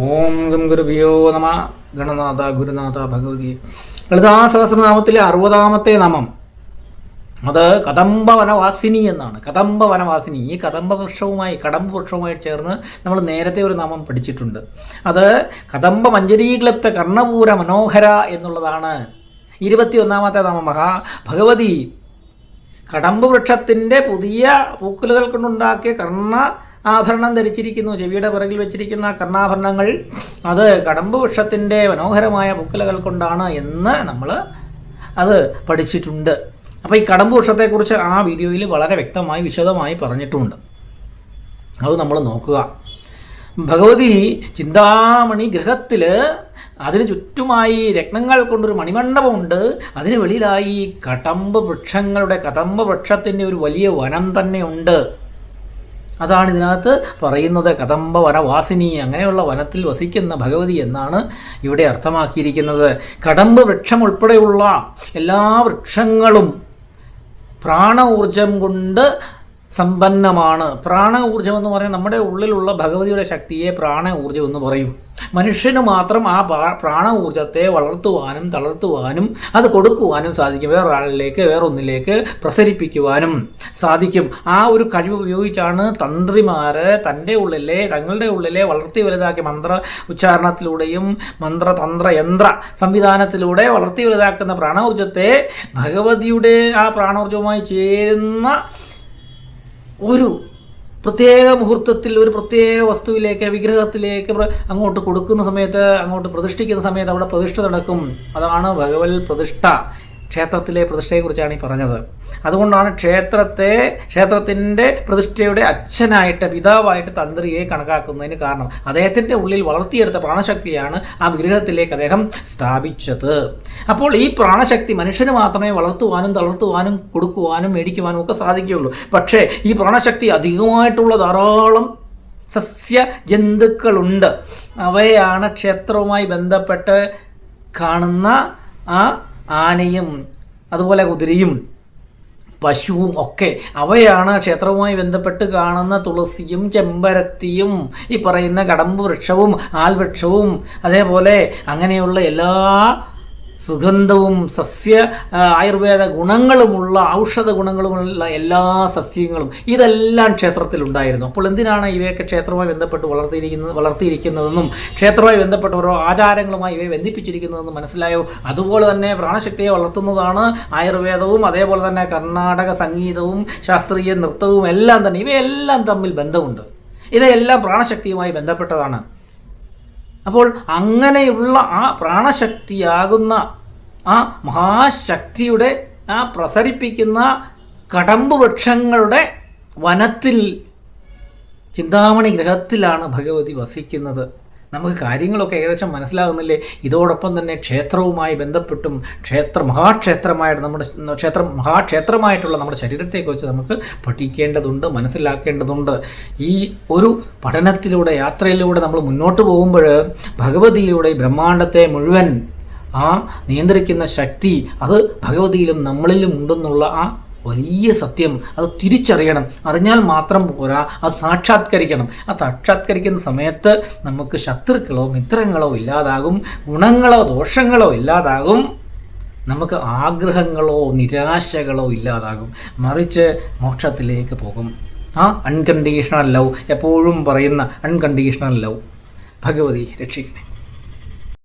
ഓം gum ഗുരുഭ്യോ നമ ഗണനാഥ ഗുരുനാഥ ഭഗവതി. ലളിതാ സഹസ്രനാമത്തിലെ അറുപതാമത്തെ നാമം. അത് കദംബ വനവാസിനി എന്നാണ്. കദംബ വനവാസിനി. ഈ കദംബ വൃക്ഷവുമായി കടമ്പ് വൃക്ഷവുമായി ചേർന്ന് നമ്മൾ നേരത്തെ ഒരു നാമം പഠിച്ചിട്ടുണ്ട്. അത് കദംബ മഞ്ജരീക്ലപ്ത കർണപൂര മനോഹര എന്നുള്ളതാണ്. ഇരുപത്തി ഒന്നാമത്തെ നാമം മഹാ ഭഗവതി. കടമ്പ് വൃക്ഷത്തിന്റെ പുതിയ പൂക്കുലകൾ കൊണ്ടുണ്ടാക്കിയ കർണ ആഭരണം ധരിച്ചിരിക്കുന്നു ചെവിയുടെ പിറകിൽ വെച്ചിരിക്കുന്ന കർണാഭരണങ്ങൾ അത് കടമ്പുവൃക്ഷത്തിന്റെ മനോഹരമായ പൂക്കലകൾ കൊണ്ടാണ് എന്ന് നമ്മൾ അത് പഠിച്ചിട്ടുണ്ട്. അപ്പോൾ ഈ കടമ്പുവൃക്ഷത്തെക്കുറിച്ച് ആ വീഡിയോയിൽ വളരെ വ്യക്തമായി വിശദമായി പറഞ്ഞിട്ടുണ്ട്. അത് നമ്മൾ നോക്കുക. ഭഗവതി ചിന്താമണി ഗൃഹത്തിൽ അതിന് ചുറ്റുമായി രത്നങ്ങൾ കൊണ്ടൊരു മണിമണ്ഡപമുണ്ട്. അതിന് വെളിയിലായി കടമ്പ് വൃക്ഷങ്ങളുടെ കടമ്പ് വൃക്ഷത്തിന്റെ ഒരു വലിയ വനം തന്നെ ഉണ്ട് അതാണ് ഇതിനകത്ത് പറയുന്നത്. കദംബ വനവാസിനി അങ്ങനെയുള്ള വനത്തിൽ വസിക്കുന്ന ഭഗവതി എന്നാണ് ഇവിടെ അർത്ഥമാക്കിയിരിക്കുന്നത്. കടമ്പ് വൃക്ഷം ഉൾപ്പെടെയുള്ള എല്ലാ വൃക്ഷങ്ങളും പ്രാണ ഊർജം കൊണ്ട് സമ്പന്നമാണ്. പ്രാണ ഊർജം എന്ന് പറയാൻ നമ്മുടെ ഉള്ളിലുള്ള ഭഗവതിയുടെ ശക്തിയെ പ്രാണ ഊർജം എന്ന് പറയും. മനുഷ്യന് മാത്രം ആ പ്രാണ ഊർജത്തെ വളർത്തുവാനും തളർത്തുവാനും അത് കൊടുക്കുവാനും സാധിക്കും. വേറൊരാളിലേക്ക് വേറൊന്നിലേക്ക് പ്രസരിപ്പിക്കുവാനും സാധിക്കും. ആ ഒരു കഴിവ് ഉപയോഗിച്ചാണ് തന്ത്രിമാർ തന്റെ ഉള്ളിലെ തങ്ങളുടെ ഉള്ളിലെ വളർത്തി വലുതാക്കിയ മന്ത്ര ഉച്ചാരണത്തിലൂടെയും മന്ത്രതന്ത്ര യന്ത്ര സംവിധാനത്തിലൂടെ വളർത്തി വലുതാക്കുന്ന പ്രാണ ഊർജത്തെ ഭഗവതിയുടെ ആ പ്രാണോർജവുമായി ചേരുന്ന ഒരു പ്രത്യേക മുഹൂർത്തത്തിൽ ഒരു പ്രത്യേക വസ്തുവിലേക്ക് വിഗ്രഹത്തിലേക്ക് അങ്ങോട്ട് കൊടുക്കുന്ന സമയത്ത് അങ്ങോട്ട് പ്രതിഷ്ഠിക്കുന്ന സമയത്ത് അവിടെ പ്രതിഷ്ഠ നടക്കും. അതാണ് ഭഗവത് പ്രതിഷ്ഠ. ക്ഷേത്രത്തിലെ പ്രതിഷ്ഠയെക്കുറിച്ചാണ് ഈ പറഞ്ഞത്. അതുകൊണ്ടാണ് ക്ഷേത്രത്തെ ക്ഷേത്രത്തിന്റെ പ്രതിഷ്ഠയുടെ അച്ഛനായിട്ട് പിതാവായിട്ട് തന്ത്രിയെ കണക്കാക്കുന്നതിന് കാരണം. അദ്ദേഹത്തിന്റെ ഉള്ളിൽ വളർത്തിയെടുത്ത പ്രാണശക്തിയാണ് ആ വിഗ്രഹത്തിലേക്ക് അദ്ദേഹം സ്ഥാപിച്ചത്. അപ്പോൾ ഈ പ്രാണശക്തി മനുഷ്യന് മാത്രമേ വളർത്തുവാനും തളർത്തുവാനും കൊടുക്കുവാനും മേടിക്കുവാനും ഒക്കെ സാധിക്കുകയുള്ളൂ. പക്ഷേ ഈ പ്രാണശക്തി അധികമായിട്ടുള്ള ധാരാളം സസ്യ ജന്തുക്കളുണ്ട് അവയാണ് ക്ഷേത്രവുമായി ബന്ധപ്പെട്ട് കാണുന്ന ആ ആനയും അതുപോലെ കുതിരയും പശുവും ഒക്കെ അവയാണ് ക്ഷേത്രവുമായി ബന്ധപ്പെട്ട് കാണുന്ന തുളസിയും ചെമ്പരത്തിയും ഈ പറയുന്ന കടമ്പ് വൃക്ഷവും ആൽവൃക്ഷവും അതേപോലെ അങ്ങനെയുള്ള എല്ലാ സുഗന്ധവും സസ്യ ആയുർവേദ ഗുണങ്ങളുമുള്ള ഔഷധ ഗുണങ്ങളുമുള്ള എല്ലാ സസ്യങ്ങളും ഇതെല്ലാം ക്ഷേത്രത്തിലുണ്ടായിരുന്നു. അപ്പോൾ എന്തിനാണ് ഇവയൊക്കെ ക്ഷേത്രവുമായി ബന്ധപ്പെട്ട് വളർത്തിയിരിക്കുന്നത് വളർത്തിയിരിക്കുന്നതെന്നും ക്ഷേത്രവുമായി ബന്ധപ്പെട്ട ഓരോ ആചാരങ്ങളുമായി ഇവയെ ബന്ധിപ്പിച്ചിരിക്കുന്നതെന്നും മനസ്സിലായോ? അതുപോലെ തന്നെ പ്രാണശക്തിയെ വളർത്തുന്നതാണ് ആയുർവേദവും അതേപോലെ തന്നെ കർണാടക സംഗീതവും ശാസ്ത്രീയ നൃത്തവും എല്ലാം തന്നെ ഇവയെല്ലാം തമ്മിൽ ബന്ധമുണ്ട്. ഇവയെല്ലാം പ്രാണശക്തിയുമായി ബന്ധപ്പെട്ടതാണ്. അപ്പോൾ അങ്ങനെയുള്ള ആ പ്രാണശക്തിയാകുന്ന ആ മഹാശക്തിയുടെ ആ പ്രസരിപ്പിക്കുന്ന കടമ്പ് വൃക്ഷങ്ങളുടെ വനത്തിൽ ചിന്താമണി ഗ്രഹത്തിലാണ് ഭഗവതി വസിക്കുന്നത്. നമുക്ക് കാര്യങ്ങളൊക്കെ ഏകദേശം മനസ്സിലാകുന്നില്ലേ? ഇതോടൊപ്പം തന്നെ ക്ഷേത്രവുമായി ബന്ധപ്പെട്ടും ക്ഷേത്ര മഹാക്ഷേത്രമായിട്ട് നമ്മുടെ ക്ഷേത്രം മഹാക്ഷേത്രമായിട്ടുള്ള നമ്മുടെ ശരീരത്തെക്കുറിച്ച് നമുക്ക് പഠിക്കേണ്ടതുണ്ട് മനസ്സിലാക്കേണ്ടതുണ്ട്. ഈ ഒരു പഠനത്തിലൂടെ യാത്രയിലൂടെ നമ്മൾ മുന്നോട്ട് പോകുമ്പോൾ ഭഗവതിയുടെ ബ്രഹ്മാണ്ടത്തെ മുഴുവൻ ആ നിയന്ത്രിക്കുന്ന ശക്തി അത് ഭഗവതിയിലും നമ്മളിലും ഉണ്ടെന്നുള്ള ആ വലിയ സത്യം. അത് തിരിച്ചറിയണം. അറിഞ്ഞാൽ മാത്രം പോരാ. അത് സാക്ഷാത്കരിക്കണം. ആ സാക്ഷാത്കരിക്കുന്ന സമയത്ത് നമുക്ക് ശത്രുക്കളോ മിത്രങ്ങളോ ഇല്ലാതാകും. ഗുണങ്ങളോ ദോഷങ്ങളോ ഇല്ലാതാകും. നമുക്ക് ആഗ്രഹങ്ങളോ നിരാശകളോ ഇല്ലാതാകും. മറിച്ച് മോക്ഷത്തിലേക്ക് പോകും. ആ അൺകണ്ടീഷണൽ ലവ് എപ്പോഴും പറയുന്ന അൺകണ്ടീഷണൽ ലവ് ഭഗവതി രക്ഷിക്കണേ.